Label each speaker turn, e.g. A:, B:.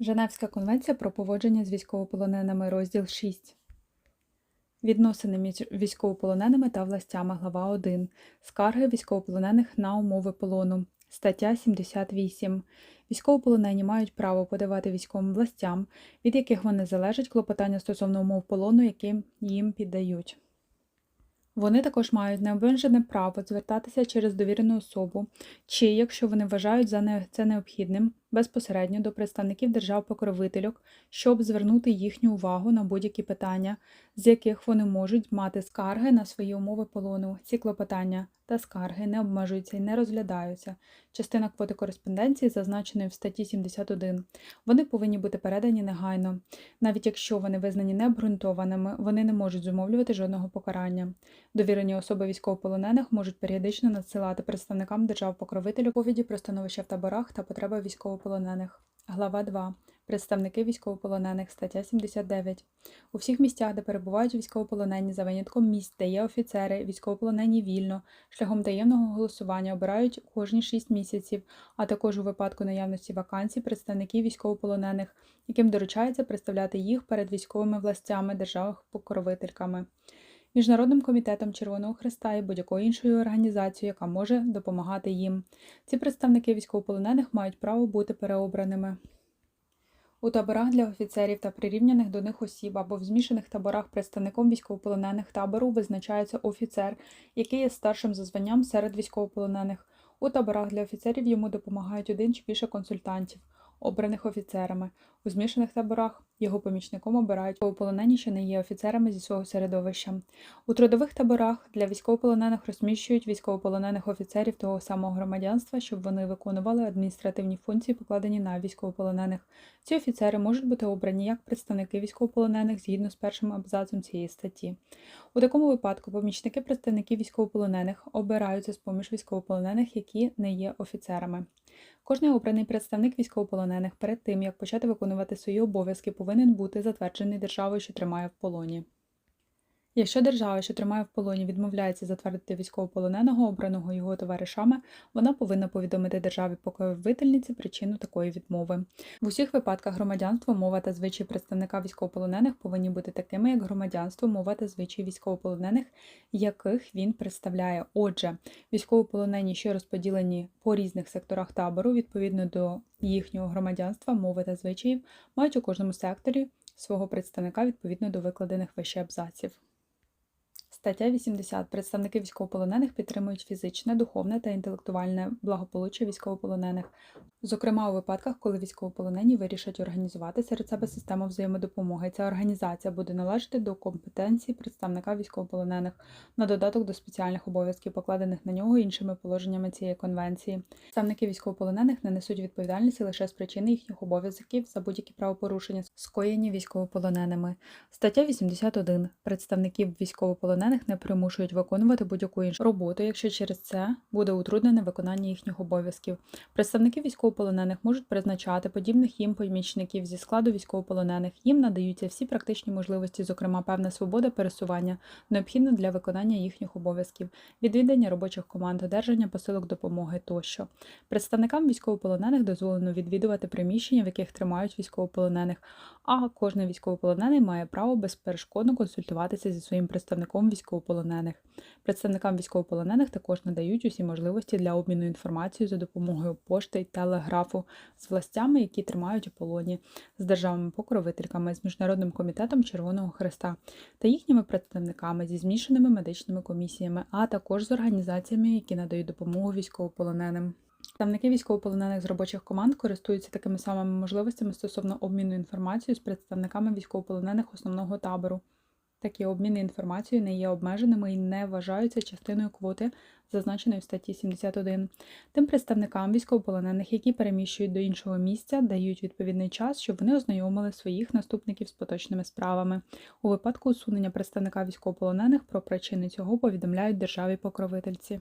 A: Женевська конвенція про поводження з військовополоненими, розділ 6. Відносини між військовополоненими та властями, глава 1. Скарги військовополонених на умови полону. Стаття 78. Військовополонені мають право подавати військовим властям, від яких вони залежать клопотання стосовно умов полону, яким їм піддають. Вони також мають необмежене право звертатися через довірену особу, чи, якщо вони вважають за це необхідним, безпосередньо до представників держав-покровительок, щоб звернути їхню увагу на будь-які питання, з яких вони можуть мати скарги на свої умови полону. Ці клопотання та скарги не обмежуються і не розглядаються. Частина квоти кореспонденції зазначеної в статті 71. Вони повинні бути передані негайно. Навіть якщо вони визнані необґрунтованими, вони не можуть зумовлювати жодного покарання. Довірені особи військовополонених можуть періодично надсилати представникам держав-покровителю повіді про становище в таборах та потреби військовополонених. Глава 2. Представники військовополонених. Стаття 79. У всіх місцях, де перебувають військовополонені за винятком місць, де є офіцери, військовополонені вільно, шляхом таємного голосування обирають кожні 6 місяців, а також у випадку наявності вакансій представників військовополонених, яким доручається представляти їх перед військовими властями, держав-покровительками. Міжнародним комітетом Червоного Хреста і будь-якою іншою організацією, яка може допомагати їм. Ці представники військовополонених мають право бути переобраними. У таборах для офіцерів та прирівняних до них осіб або в змішаних таборах представником військовополонених табору визначається офіцер, який є старшим за званням серед військовополонених. У таборах для офіцерів йому допомагають один чи більше консультантів, обраних офіцерами. У змішаних таборах його помічником обирають військовополонені, що не є офіцерами зі свого середовища. У трудових таборах для військовополонених розміщують військовополонених офіцерів того самого громадянства, щоб вони виконували адміністративні функції, покладені на військовополонених. Ці офіцери можуть бути обрані як представники військовополонених згідно з першим абзацом цієї статті. У такому випадку помічники представників військовополонених обираються з поміж військовополонених, які не є офіцерами. Кожний обраний представник військовополонених перед тим, як почати виконувати свої обов'язки, повинен бути затверджений державою, що тримає в полоні. Якщо держава, що тримає в полоні, відмовляється затвердити військовополоненого, обраного його товаришами, вона повинна повідомити державі покровительниці причину такої відмови. В усіх випадках громадянство, мова та звичаї представника військовополонених повинні бути такими, як громадянство, мова та звичаї військовополонених, яких він представляє. Отже, військовополонені, що розподілені по різних секторах табору, відповідно до їхнього громадянства, мови та звичаїв, мають у кожному секторі свого представника відповідно до викладених вище абзаців. Стаття 80. Представники військовополонених підтримують фізичне, духовне та інтелектуальне благополуччя військовополонених, зокрема у випадках, коли військовополонені вирішать організувати серед себе систему взаємодопомоги. Ця організація буде належати до компетенції представника військовополонених на додаток до спеціальних обов'язків, покладених на нього іншими положеннями цієї конвенції. Представники військовополонених не несуть відповідальності лише з причини їхніх обов'язків за будь-які правопорушення, скоєні військовополоненими. Стаття 81. Представників військовополонених не примушують виконувати будь-яку іншу роботу, якщо через це буде утруднене виконання їхніх обов'язків. Представники військовополонених можуть призначати подібних їм помічників зі складу військовополонених. Їм надаються всі практичні можливості, зокрема певна свобода пересування, необхідна для виконання їхніх обов'язків, відвідання робочих команд, одержання посилок допомоги тощо. Представникам військовополонених дозволено відвідувати приміщення, в яких тримають військовополонених, а кожен військовополонений має право безперешкодно консультуватися зі своїм представником військовополонених. Представникам військовополонених також надають усі можливості для обміну інформацією за допомогою пошти й телеграфу з властями, які тримають у полоні, з державами-покровительками, з Міжнародним комітетом Червоного Хреста та їхніми представниками зі змішаними медичними комісіями, а також з організаціями, які надають допомогу військовополоненим. Представники військовополонених з робочих команд користуються такими самими можливостями стосовно обміну інформацією з представниками військовополонених основного табору. Такі обміни інформацією не є обмеженими і не вважаються частиною квоти, зазначеної в статті 71. Тим представникам військовополонених, які переміщують до іншого місця, дають відповідний час, щоб вони ознайомили своїх наступників з поточними справами. У випадку усунення представника військовополонених про причини цього повідомляють державі покровительці.